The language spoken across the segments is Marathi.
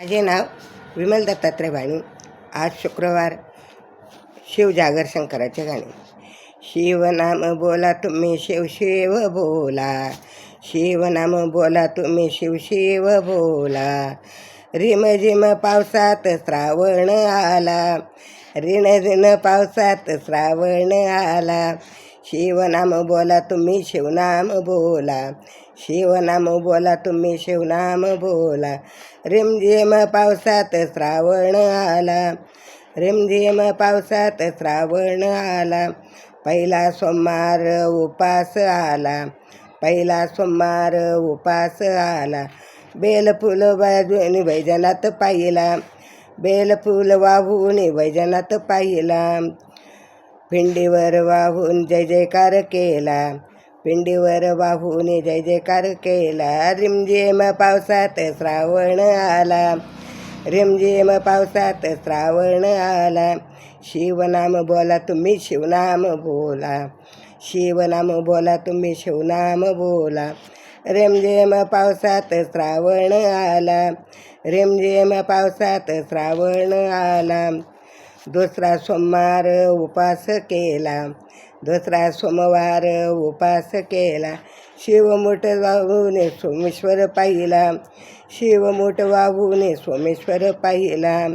माझे नाव विमल दत्तात्रय भाणी आज शुक्रवार शिवजागर शंकराचे गाणे. शिवनाम बोला तुम्ही शिव शिव बोला. शिवनाम बोला तुम्ही शिव शिव बोला. रिम झिम पावसात श्रावण आला. रिण रिण पावसात श्रावण आला. शिवनाम बोला तुम्ही शिवनाम बोला. शिवनाम बोला तुम्ही शिवनाम बोला. रिमझिम पावसात श्रावण आला. रिमझिम पावसात श्रावण आला. पहिला सोमवार उपास आला. पहिला सोमवार उपास आला. बेलफुल वाजून वैजनात पाहिला. बेलफुल वाहून वैजनात पाहिला. पिंडीवर वाहून जय जयकार केला. पिंडीवर वाहून जय जयकार केला. रिमझिम पावसात श्रावण आला. रिमझिम पावसात श्रावण आला. शिवनाम बोला तुम्ही शिवनाम बोला. शिवनाम बोला तुम्ही शिवनाम बोला. रिमझिम पावसात श्रावण आला. रिमझिम पावसात श्रावण आला. दुसरा सोमवार उपास केला. दसरा सोमवार उपास केला. शिवमुठ वाहूने सोमेश्वर पाहिला. शिवमुठ वाहूने सोमेश्वर पाहिला.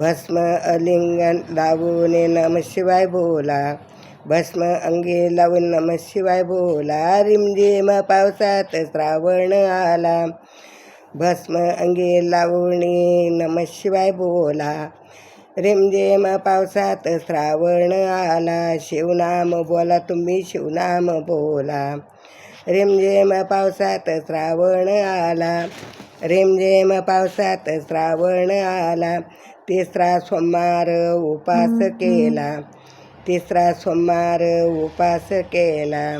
भस्म अलिंगन लावून नम शिवाय बोला. भस्म अंगी लावून नम शिवाय बोला. रिमझिम पावसात श्रावण आला. भस्म अंगी लावणी नम शिवाय बोला. रिमझिम पावसात श्रावण आला शिवनाम बोला तुम्ही शिवनाम बोला. रिमझिम पावसात श्रावण आला रिमझिम पावसात श्रावण आला. तिसरा सोमवार उपास केला तिसरा सोमवार उपास केला.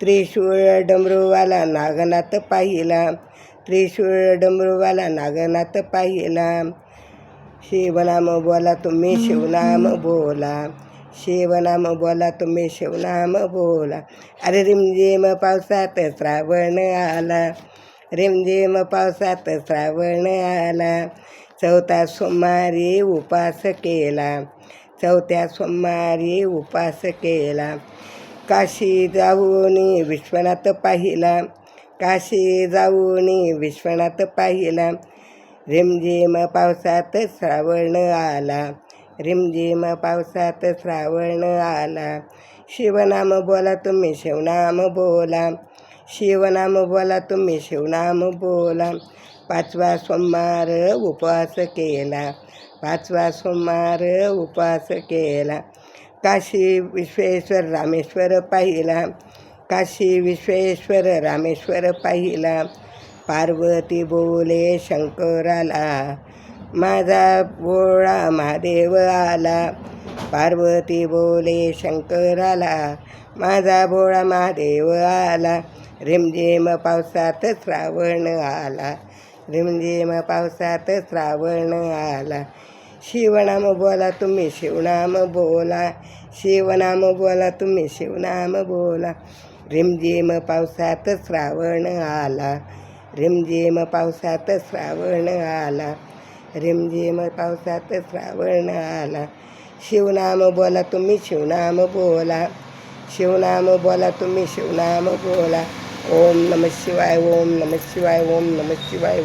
त्रिशूळ डमरूवाला नागनाथ पाहिला त्रिशूळ डमरूवाला नागनाथ पाहिला. शिवनाम बोला तुम्ही शिवनाम बोला. शिवनाम बोला तुम्ही शिवनाम बोला. अरे रिमझिम पावसात श्रावण आला. रिमझिम पावसात श्रावण आला. चौथा सोमवारी उपास केला. चौथ्या सोमवारी उपास केला. काशी जाऊन विश्वनाथ पाहिला. काशी जाऊन विश्वनाथ पाहिला. रिमझिम पावसात श्रावण आला. रिमझिम पावसात श्रावण आला. शिवनाम बोला तुम्ही शिवनाम बोला. शिवनाम बोला तुम्ही शिवनाम बोला. पाचवा सोमवार उपवास केला. पाचवा सोमवार उपवास केला. काशी विश्वेश्वर रामेश्वर पाहिला. काशी विश्वेश्वर रामेश्वर पाहिला. पार्वती बोले शंकराला माझा भोळा महादेव आला. पार्वती बोले शंकराला माझा भोळा महादेव आला. रिमझिम पावसात श्रावण आला. रिमझिम पावसात श्रावण आला. शिवनाम बोला तुम्ही शिवनाम बोला. शिवनाम बोला तुम्ही शिवनाम बोला. रिमझिम पावसात श्रावण आला. रिमझिम पावसात श्रावण आला. रिमझिम पावसात श्रावण आला. शिवनाम बोला तुम्ही शिवनाम बोला. शिवनाम बोला तुम्ही शिवनाम बोला. ओम नम शिवाय ओम नम शिवाय ओम नम शिवाय ओम